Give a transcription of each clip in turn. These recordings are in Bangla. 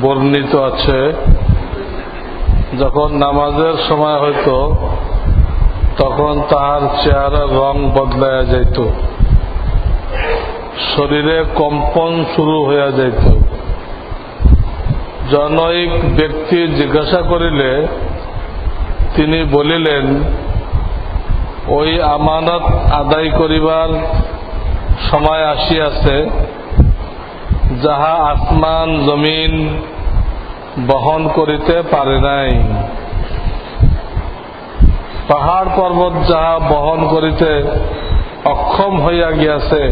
বর্ণিত আছে, যখন নামাজের সময় হইতো, তখন তাহার চেহারার রং বদলাইয়া যাইত। শরীরে কম্পন শুরু হইয়া যাইত। জনৈক ব্যক্তি জিজ্ঞাসা করিলে, তিনি বলিলেন, ওই আমানত আদায় করিবার সময় আসিয়াছে। যাহা আসমান জমিন বহন করিতে পারে নাই। পাহাড় পর্বত যাহা বহন করিতে অক্ষম হইয়া গিয়াছে,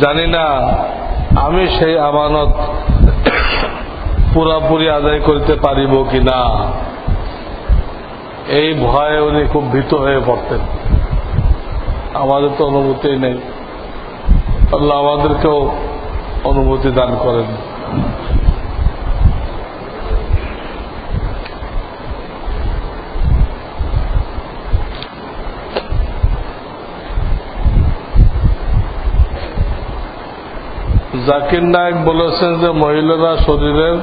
জানি না আমি সেই আমানত পুরাপুরি আদায় করিতে পারিব কিনা। এই ভয়ে উনি খুব ভীত হয়ে পড়তেন। আমাদের তো অনুভূতি নেই। আল্লাহ আমাদেরকেও অনুভূতি দান করেন। জাকির নায়ক বলেছেন যে, মহিলারা শরীরের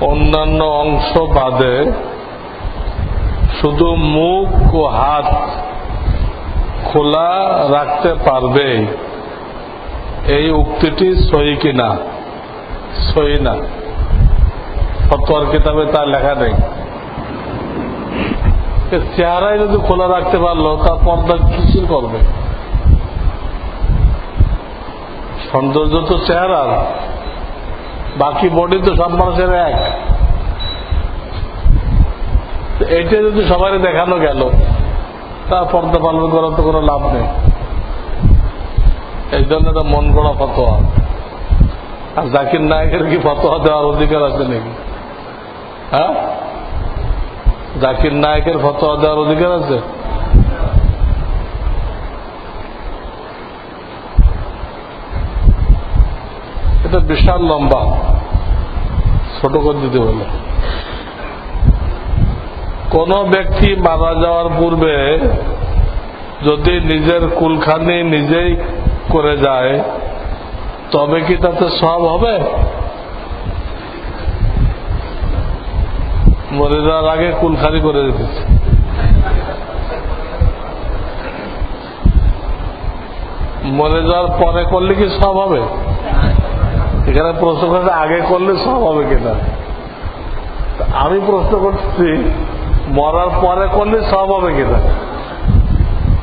অন্যান্য অংশ বাদে শুধু মুখ ও হাত খোলা রাখতে পারবে। এই উক্তিটি সই কিনা সই না। ফতোয়ার কিতাবে তা লেখা নেই। চেহারাই যদি খোলা রাখতে পারল তার পর্দা কিসের করবে? সৌন্দর্য তো চেহারার, বাকি বডি তো সব মানুষের এক। এটা যদি সবাই দেখানো গেল, তা পর্দা পালন করার তো কোনো লাভ নেই। এই জন্য এটা মন গড়া ফতোয়া। আর জাকির নায়কের কি ফতোয়া দেওয়ার অধিকার আছে নাকি? হ্যাঁ? জাকির নায়কের ফতোয়া দেওয়ার অধিকার আছে? এটা বিশাল লম্বা। ছোট করে দিতে বলে কোন ব্যক্তি মারা যাওয়ার পূর্বে যদি নিজের কুলখানি নিজেই করে যায়, তবে কি তাতে সব হবে? মরে যাওয়ার আগে কুলখানি করে দিতেছে। মরে যাওয়ার পরে করলে কি সব হবে? এখানে প্রশ্ন করছে, আগে করলে সব হবে কিনা? আমি প্রশ্ন করছি, মরার পরে করলে সব হবে কিনা?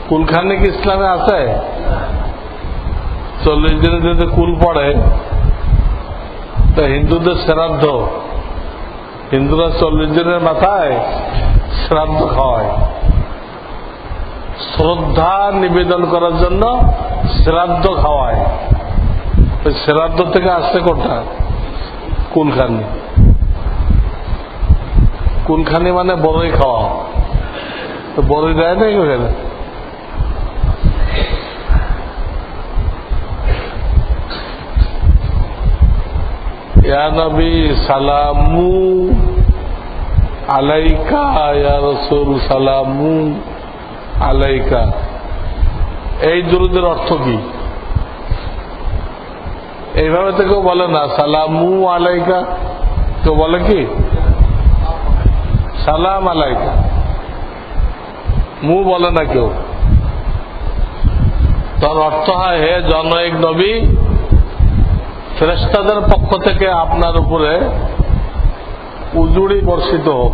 কুলখানি কি ইসলামে আছে? চল্লিশ দিনে যদি কুল পড়ে, তা হিন্দুদের শ্রাদ্ধ। হিন্দুরা চল্লিশ দিনের মাথায় শ্রাদ্ধ খাওয়ায় শ্রদ্ধা নিবেদন করার জন্য শ্রাদ্ধ খাওয়ায়। ওই শ্রাদ্ধ থেকে আসছে কোনটা? কুলখানি। কুলখানি মানে বড়ই খাওয়া। বড়ই দেয় নাই ওখানে আলাইকা আলাইকা এই দুরুদের অর্থ কি? এইভাবে তো কেউ বলে না, সালামু আলাইকা। কেউ বলে কি? সালাম আলাইকা। মু বলে না কেউ। তার অর্থ হয়, হে জনৈক নবী ফেরেস্তাদের পক্ষ থেকে আপনার উপরে উজুড়ি বর্ষিত হোক।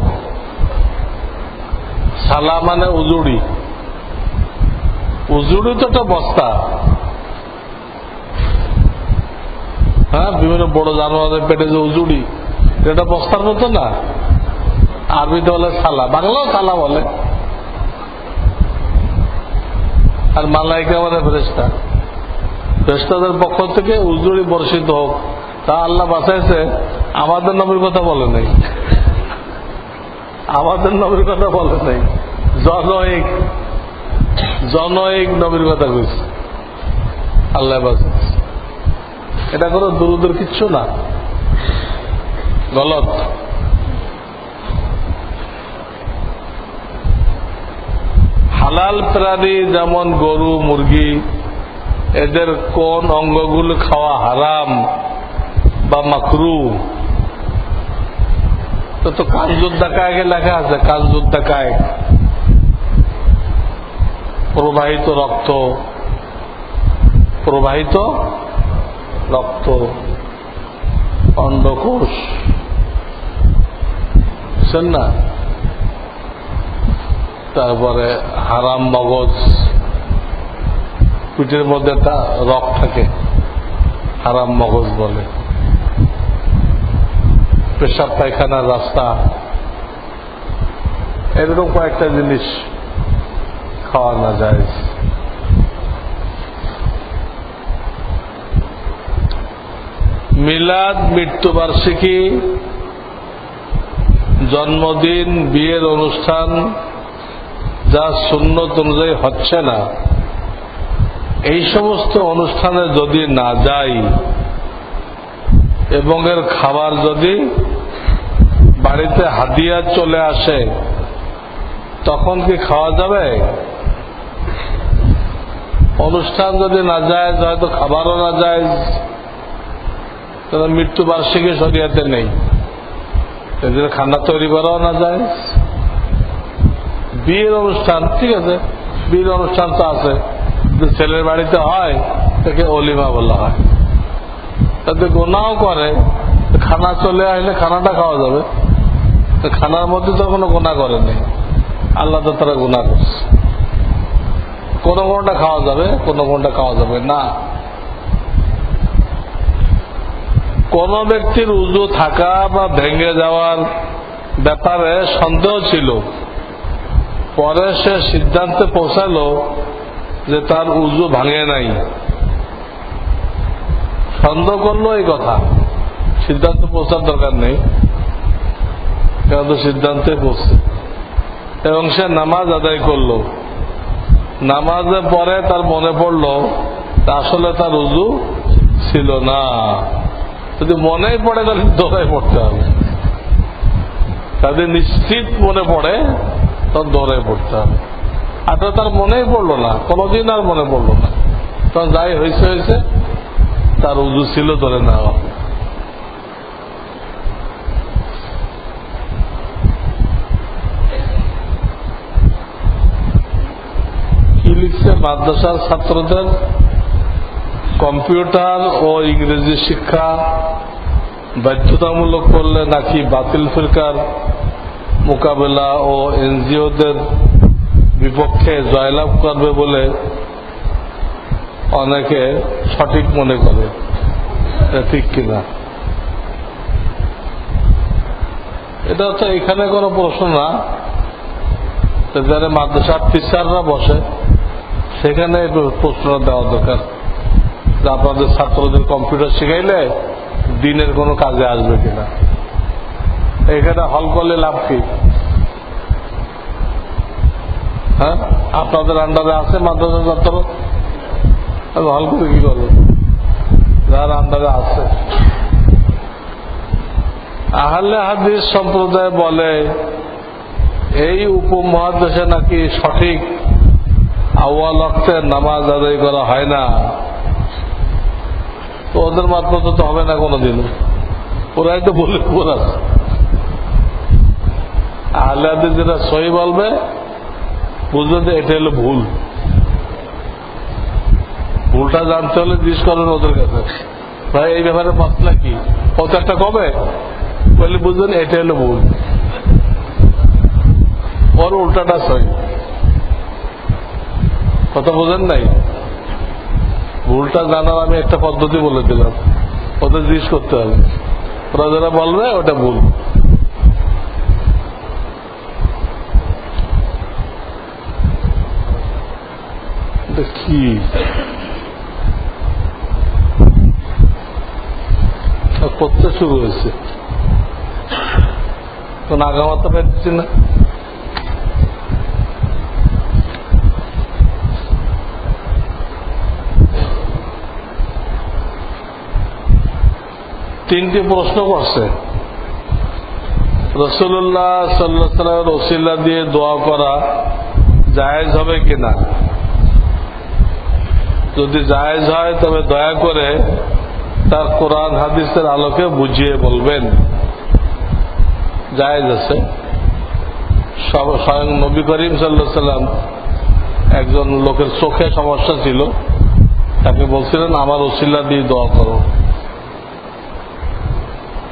সালা মানে উজুড়ি। উজুড়ি তো একটা বস্তা। হ্যাঁ বিভিন্ন বড় জানোয়ারের পেটে যে উজুড়ি, এটা বস্তার মতো না। আরবিতে বলে সালা, বাংলাও সালা বলে। আর মালাইকা মানে ফেরেস্তা ফেরেস্তাদের পক্ষ থেকে উজুড়ি বর্ষিত হোক। তা আল্লাহ বাঁচাইছে। আমাদের নবীর কথা বলে নাই। আমাদের নবীর কথা বলে নাই। জনৈক জনৈক নবীর কথা কইছে। আল্লাহ বাঁচাইছে। এটা কোনো দুরুদের কিচ্ছু না। গলত। হালাল প্রাণী যেমন গরু, মুরগি এদের কোন অঙ্গগুলো খাওয়া হারাম বা মাকরু? তো কাজযুদ্ধা কায়কে লেখা আছে কাজযুদ্ধা কায়ক প্রবাহিত রক্ত। প্রবাহিত রক্ত। অন্ডকোষ। বুঝছেন না। তারপরে হারাম মগজ। পিঠের মধ্যে একটা রক থাকে, হারাম মগজ বলে। পেশাব পায়খানার রাস্তা। এরকম কয়েকটা জিনিস খাওয়া না যায়। মিলাদ, মৃত্যুবার্ষিকী, জন্মদিন, বিয়ের অনুষ্ঠান, যা সুন্নত অনুযায়ী হচ্ছে না। এই সমস্ত অনুষ্ঠানে যদি না যাই, এবং এর খাবার যদি বাড়িতে হাদিয়া চলে আসে, তখন কি খাওয়া যাবে? অনুষ্ঠান যদি না যায়, হয়তো খাবারও না যায়, তাহলে মৃত্যুবার্ষিকী শরিয়াতে নেই। এদের খানা তৈরি করাও না যায়। বিয়ের অনুষ্ঠান, ঠিক আছে, বিয়ের অনুষ্ঠান তো আছে। ছেলের বাড়িতে হয়, তাকে অলিমা বলা হয়। তাতে গোনাও করে খানা চলে আসলে খানাটা খাওয়া যাবে। খানার মধ্যে তো কোনো গোনা করেনি। আল্লাহ তো তারা গুণা করছে। কোনো কোনটা খাওয়া যাবে, কোনো কোনটা খাওয়া যাবে না। কোন ব্যক্তির উজু থাকা বা ভেঙে যাওয়ার ব্যাপারে সন্দেহ ছিল। পরে সে সিদ্ধান্তে পৌঁছালো যে তার উজু ভাঙে নাই। সন্দেহ করল এই কথা। সিদ্ধান্ত পৌঁছার দরকার নেই। কেন সিদ্ধান্তে পৌঁছে। এবং সে নামাজ আদায় করল। নামাজে পরে তার মনে পড়ল আসলে তার উজু ছিল না। যদি মনেই পড়ে তাহলে দৌড়ায় পড়তে হবে। তাদের নিশ্চিত মনে পড়ে, তখন দৌড়ায় পড়তে হবে। আর তার মনেই পড়ল না, কোনোদিন আর মনে পড়ল না। তখন যাই হয়েছে হয়েছে, তার উজু ছিল ধরে নেওয়া। মাদ্রাসার ছাত্রদের? কম্পিউটার ও ইংরেজি শিক্ষা বাধ্যতামূলক করলে নাকি বাতিল ফিরকার মোকাবেলা ও এনজিওদের বিপক্ষে জয়লাভ করবে বলে অনেকে সঠিক মনে করে। ঠিক কিনা? এটা তো এখানে কোনো প্রশ্ন না। যারা মাদ্রাসার টিচাররা বসে, সেখানে এই প্রশ্নটা দেওয়া দরকার। যে আপনাদের ছাত্রদের কম্পিউটার শিখাইলে দিনের কোনো কাজে আসবে কিনা? এখানে হল করলে লাভ কি? হ্যাঁ? আপনাদের আন্ডারে আছে মাদ্রাসা ছাত্র? হল করে কি করব? যার আন্ডারে আছে। আহলে হাদিস সম্প্রদায় বলে, এই উপমহাদেশে নাকি সঠিক আওয়াল অক্তে নামাজ আদায় করা হয় না? তো ওদের মাধ্যমে তো হবে না কোনোদিন ওরাই তো বলে আহলে হাদিস যেটা সহি বলবে বুঝবে যে এটা হলো ভুল। ভুলটা জানতে হলে জিজ্ঞেস করেন ওদের কাছে। ভাই, এই ব্যাপারে মাসলা কি? কত একটা কবে? বলে বুঝবেন এটা হলো ভুল। ওর উল্টাটা সই। কথা বোঝেন নাই? ভুলটা জানার আমি একটা পদ্ধতি বলে দিলাম। ওদের জিজ্ঞেস করতে হবে। ওরা যারা বলবে, ওটা ভুল। এটা কি করতে শুরু হয়েছে। কোন আগামাতা পাচ্ছি না। তিনটি প্রশ্ন করছে। রসুল্লাহ সাল্লামের ওসিল্লা দিয়ে দোয়া করা জায়েজ হবে কিনা? যদি জায়েজ হয়, তবে দয়া করে তার কোরআন, হাদিসের আলোকে বুঝিয়ে বলবেন। জায়েজ আছে। স্বয়ং নবী করিম সাল্লাম একজন লোকের চোখে সমস্যা ছিল। তাকে বলছিলেন, আমার ওসিল্লা দিয়ে দোয়া করো।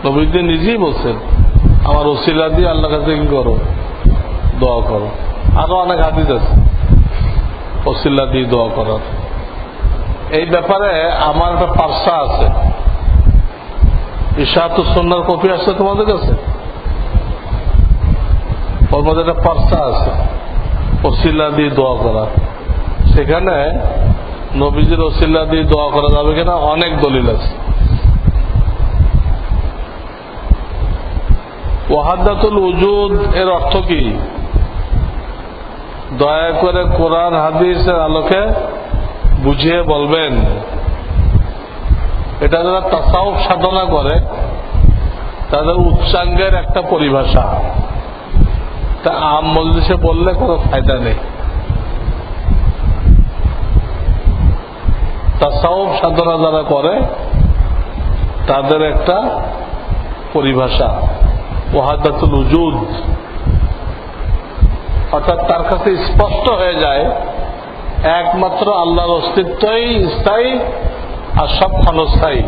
নবীজি নিজেই বলছেন, আমার ওসিল্লা দিয়ে আল্লাহ কাছে কি করো? দোয়া করো। আরও অনেক হাদিস আছে। ওসিল্লা দিয়ে দোয়া করার। এই ব্যাপারে আমার একটা পার্সা আছে। ইশাহাতুর সন্ন্যার কপি আসছে তোমাদের কাছে? ওর মধ্যে একটা পার্সা আছে। ওসিল্লা দিয়ে দোয়া করা। সেখানে নবীজির ওসিল্লা দিয়ে দোয়া করা যাবে কিনা অনেক দলিল আছে। ওয়াহাদাতুল উজুদ এর অর্থ কি? দয়া করে কোরআন, হাদিসের আলোকে বুঝিয়ে বলবেন, এটা যারা তাসাউফ সাধনা করে, তাদের উচ্চাঙ্গের একটা পরিভাষা। তা আম মজলিসে বললে কোনো ফায়দা নেই। তাসাউফ সাধনা যারা করে, তাদের একটা পরিভাষা, ওয়াহাদাতুল উজুদ। অর্থাৎ তার কাছে স্পষ্ট হয়ে যায় একমাত্র আল্লাহর অস্তিত্বই স্থায়ী আর সব ক্ষণস্থায়ী।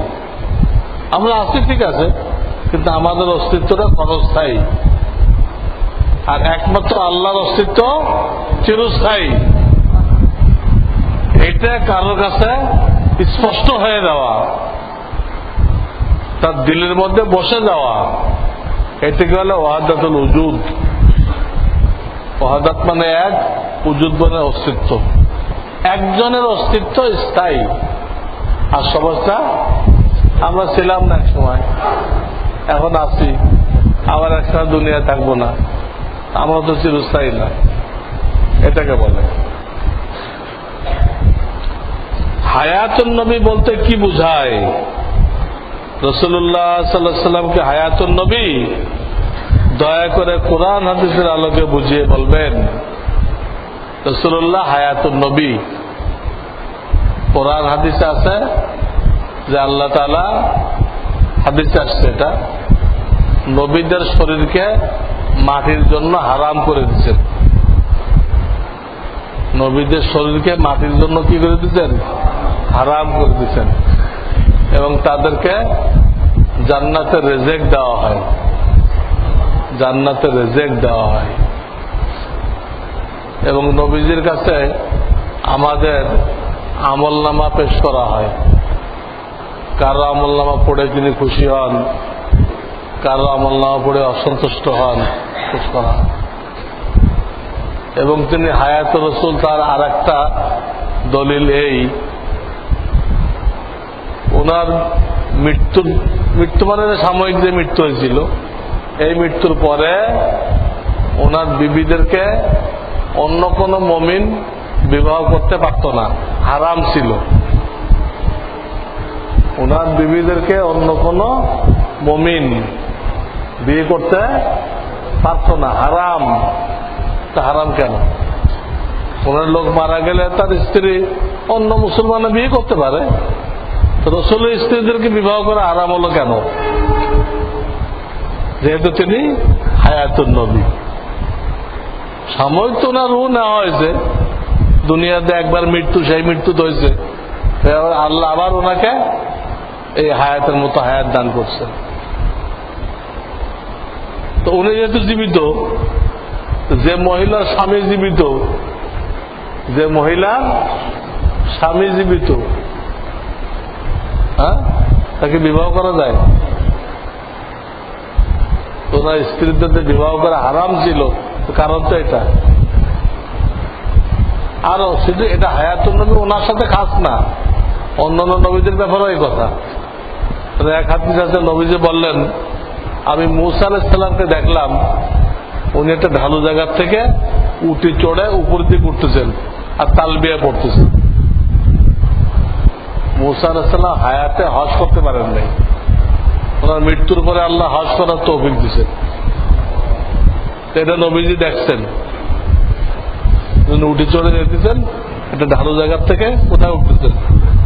আমরা আছি ঠিক আছে, কিন্তু আমাদের অস্তিত্বটা ক্ষণস্থায়ী। আর একমাত্র আল্লাহর অস্তিত্ব চিরস্থায়ী। এটা কারোর কাছে স্পষ্ট হয়ে যাওয়া, তার দিলের মধ্যে বসে যাওয়া, এটাকে হলো ওয়াহাদাতুল উজুদ। ওয়াহাদাত মানে এক, উজুদ মানে অস্তিত্ব। একজনের অস্তিত্ব স্থায়ী। আর সমস্যা, আমরা ছিলাম না এক সময়। এখন আছি। আবার একসাথে দুনিয়া থাকব না। আমরা তো চিরস্থায়ী না। এটাকে বলে। হায়াতুন নবী বলতে কি বুঝায়? রসুল্লাহ সাল্লাহ সাল্লামকে হায়াতুন নবী দয়া করে কোরআন হাদিসের আলোকে বুঝিয়ে বলবেন। রসুল্লাহ হায়াতুন নবী। কোরআন হাদিসে আছে যে আল্লাহ তালা হাদিসে আসছে এটা, নবীদের শরীরকে মাটির জন্য হারাম করে দিচ্ছেন নবীদের শরীরকে মাটির জন্য কি করে দিচ্ছেন হারাম করে দিচ্ছেন এবং তাদেরকে জান্নাতে রেজেক্ট দেওয়া হয়। জান্নাতে রেজেক্ট দেওয়া হয়। এবং নবীজির কাছে আমাদের আমল নামা পেশ করা হয়। কারও আমল নামা পড়ে তিনি খুশি হন, কারও আমল নামা পড়ে অসন্তুষ্ট হন, পেশ করা এবং তিনি হায়াত রসুল তার আর একটা দলিল এই, ওনার মৃত্যুর, মৃত্যু মানে সাময়িক যে মৃত্যু হয়েছিল, এই মৃত্যুর পরে ওনার বিবিদেরকে অন্য কোনো মমিন বিবাহ করতে পারত না। হারাম ছিল। ওনার বিবিদেরকে অন্য কোনো মমিন বিয়ে করতে পারত না। হারাম। তা হারাম কেন? ওনার লোক মারা গেলে তার স্ত্রী অন্য মুসলমানে বিয়ে করতে পারে। তো রসুলের স্ত্রীদেরকে বিবাহ করা আরাম হলো কেন? যেহেতু তিনি হায়াতুন নবী। সাময়িক তো ওনার রু নেওয়া হয়েছে। দুনিয়াতে একবার মৃত্যু, সেই মৃত্যু তো হয়েছে। আল্লাহ আবার ওনাকে এই হায়াতের মতো হায়াত দান করছেন তো উনি যেহেতু জীবিত, যে মহিলার স্বামী জীবিত, যে মহিলা স্বামী জীবিত হ্যাঁ তাকে বিবাহ করা যায়। ওনার স্ত্রীদের বিবাহ করা হারাম ছিল কারণ তো এটা। আরও, শুধু এটা হায়াতুল নবী ওনার সাথে খাস না, অন্যান্য নবীদের ব্যাপারেও এই কথা। এক হাদিস আছে, নবীজি বললেন, আমি মুসা আলাইসাল্লামকে দেখলাম, উনি একটা ঢালু জায়গার থেকে উঠে চড়ে উপর দিকে উঠতেছেন আর তালবিয়া পড়তেছেন। মুসা আলাইসাল্লাম হায়াতে হজ করতে পারেন নাই। ওনার মৃত্যুর পরে আল্লাহ হজ করার তৌফিক দিচ্ছেন এটা নবীজি দেখছেন। উঠে চড়ে যেতেছেন, একটা ঢালু জায়গার থেকে কোথায় উঠতেছেন?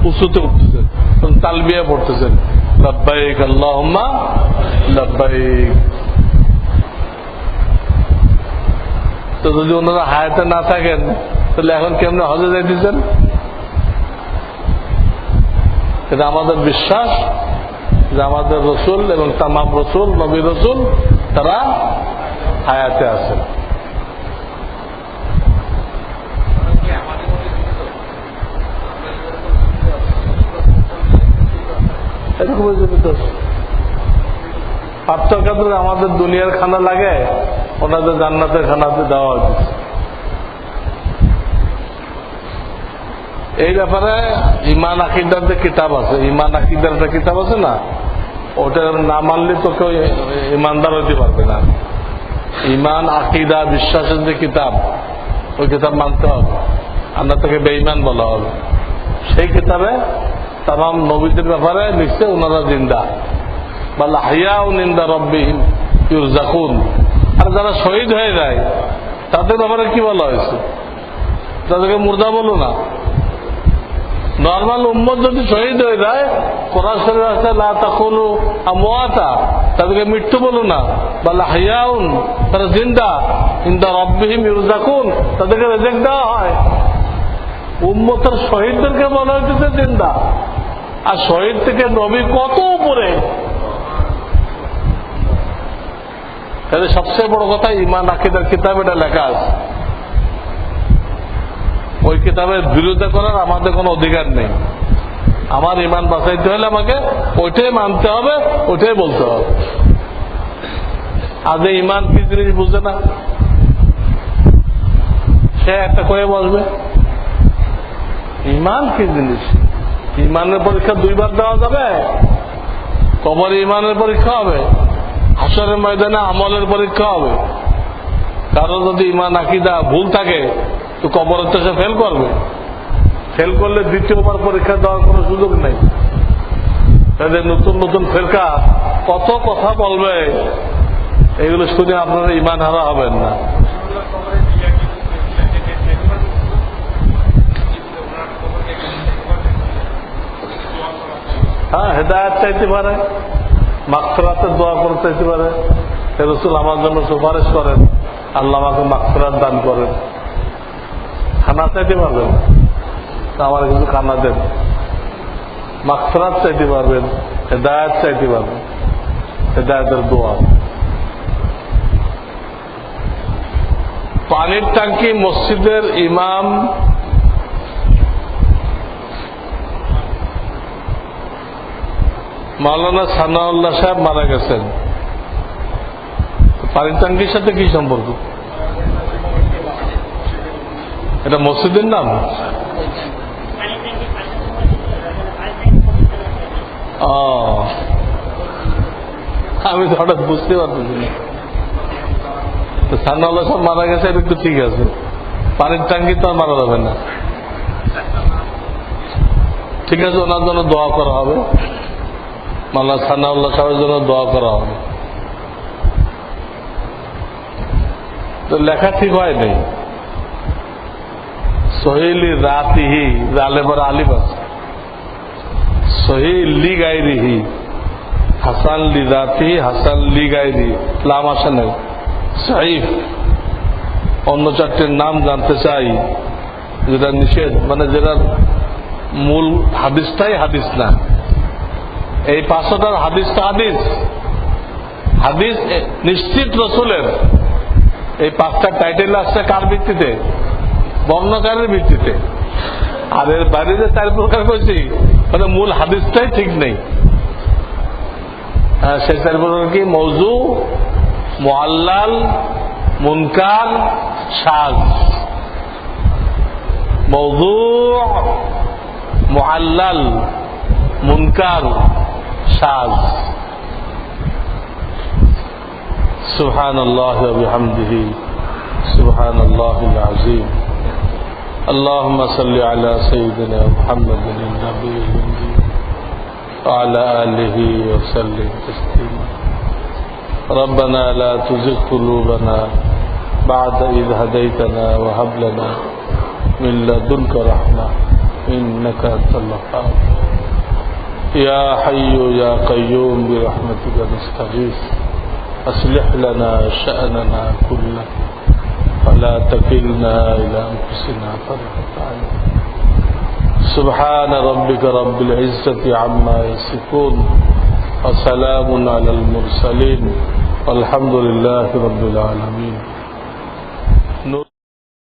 উঁচুতে উঠতেছেন। তালবিয়া পড়তেছেন। লাব্বাইক আল্লাহম্মা, লাব্বাইক। তো যদি ওনারা হায়াতে না থাকেন, তাহলে এখন কেমনে হজে যাইতেছেন? এটা আমাদের বিশ্বাস যে আমাদের রসুল এবং তামাম রসুল, নবী রসুল, তারা হায়াতে আছেন। এরকম তো? পার্থক্য আমাদের দুনিয়ার খানা লাগে, ওনাদের জান্নাতের খানাতে দেওয়া উচিত এই ব্যাপারে ইমান আকিদার যে কিতাব আছে ইমান আকিদার একটা কিতাব আছে না ওটা না মানলে তো কেউ ইমানদার হইতে পারবে না। ইমান, আকিদা, বিশ্বাসের যে কিতাব, ওই কিতাব মানতে হবে। আমরা তাকে বেইমান বলা হবে। সেই কিতাবে তাম নবীদের ব্যাপারে লিখছে ওনারা জিন্দা। বা লাহিয়া নিন্দা রব্বিহীন ইউরজাকুন। আর যারা শহীদ হয়ে যায়, তাদের ব্যাপারে কি বলা হয়েছে? তাদেরকে মুর্দা বলো না। নর্মাল উম্মত যদি শহীদ হয়ে যায়, কোরআন শরীর আছে লা তাকুলু আমওয়াতা, তাদেরকে মৃত্যু বলো না। বা লাহিয়াউন তারা জিন্দা। ইন্দা রব্বিহিম ইউরজাকুন তাদেরকে রেজেক্ট দেওয়া হয়। উম্মতের শহীদদেরকে বলা হইতেছে জিন্দা। আর শহীদ থেকে নবী কত উপরে? তাহলে সবচেয়ে বড় কথা ইমান আকিদার কিতাব এটা লেখা আছে। ওই কিতাবের বিরোধিতা করার আমাদের কোনো অধিকার নেই। আমার ইমান বাঁচাইতে হলে আমাকে ওইটাই মানতে হবে, ওইটাই বলতে হবে। আজ ইমান কি জিনিস বুঝে না? সে একটা করে বসবে, ইমান কি জিনিস? ইমানের পরীক্ষা দুইবার দেওয়া যাবে, কবরে ইমানের পরীক্ষা হবে, হাসরের ময়দানে আমলের পরীক্ষা হবে। কারও যদি ইমান, আকিদা ভুল থাকে তো কবরের তো সে ফেল করবে। ফেল করলে দ্বিতীয়বার পরীক্ষা দেওয়ার কোনো সুযোগ নেই। তাদের নতুন নতুন ফেরকা কত কথা বলবে, এগুলো শুনে আপনারা ইমান হারা হবেন না। হ্যাঁ হেদায়ত চাইতে পারে মাকসরাতের দোয়া করে চাইতে পারে। রসুল আমার জন্য সুপারিশ করেন, আল্লাহ আমাকে মাকসরাত দান করেন। খানা চাইতে পারবেন। আমার কিছু খানা দেন। মাকসরাত চাইতে পারবেন, হেদায়ত চাইতে পারবেন। হেদায়তের দোয়া। পানির ট্যাঙ্কি মসজিদের ইমাম মাওলানা সানাউল্লাহ সাহেব মারা গেছেন। পানির ট্যাঙ্কির সাথে কি সম্পর্ক? এটা মসজিদের নাম? আমি তো হঠাৎ বুঝতে পারতেছি না। সান্নাল্লাহ সব মারা গেছে, এটা একটু ঠিক আছে। পানির ট্যাঙ্কি তো আর মারা যাবে না। ঠিক আছে, ওনার জন্য দোয়া করা হবে। মাল্লা সান্নাউল্লাহ সাহেবের জন্য দোয়া করা হবে। তো লেখা ঠিক হয় নেই সহিলি রাতিহি জালেবার আলিফ আছে সহিলি গাইরিহি হাসান লি রাতি হাসান লি গাইরি লাম আসে নেই সাইফ, অন্য চারটির নাম জানতে চাই, যেটা নিষেধ মানে যেটার মূল হাদিসটাই হাদিস না। এই পাঁচশোটার হাদিসটা হাদিস। হাদিস নিশ্চিত রসুলের। এই পাঁচটা টাইটেল আসছে কার ভিত্তিতে? বর্ণকারের ভিত্তিতে আর এর বাইরে যে চার প্রকার করছি মানে মূল হাদিসটাই ঠিক নেই হ্যাঁ, সেই চার প্রকার কি মৌজু মোয়াল্লাল মুনকার সাজ মৌজু মোহাল্লাল মুনকার সাজ سبحان الله وبحمده سبحان الله العظيم اللهم صل على سيدنا محمد النبي الأمي وعلى آله وسلم تسليما. ربنا لا تزغ قلوبنا بعد إذ هديتنا وهب لنا من لدنك رحمة إنك أنت الوهاب. يا حي يا قيوم برحمتك نستغيث. أصلح لنا شأننا كله. فلا تكلنا إلى أنفسنا طرفة عين. سبحان ربك رب العزة عما يصفون وسلام على المرسلين والحمد لله رب العالمين.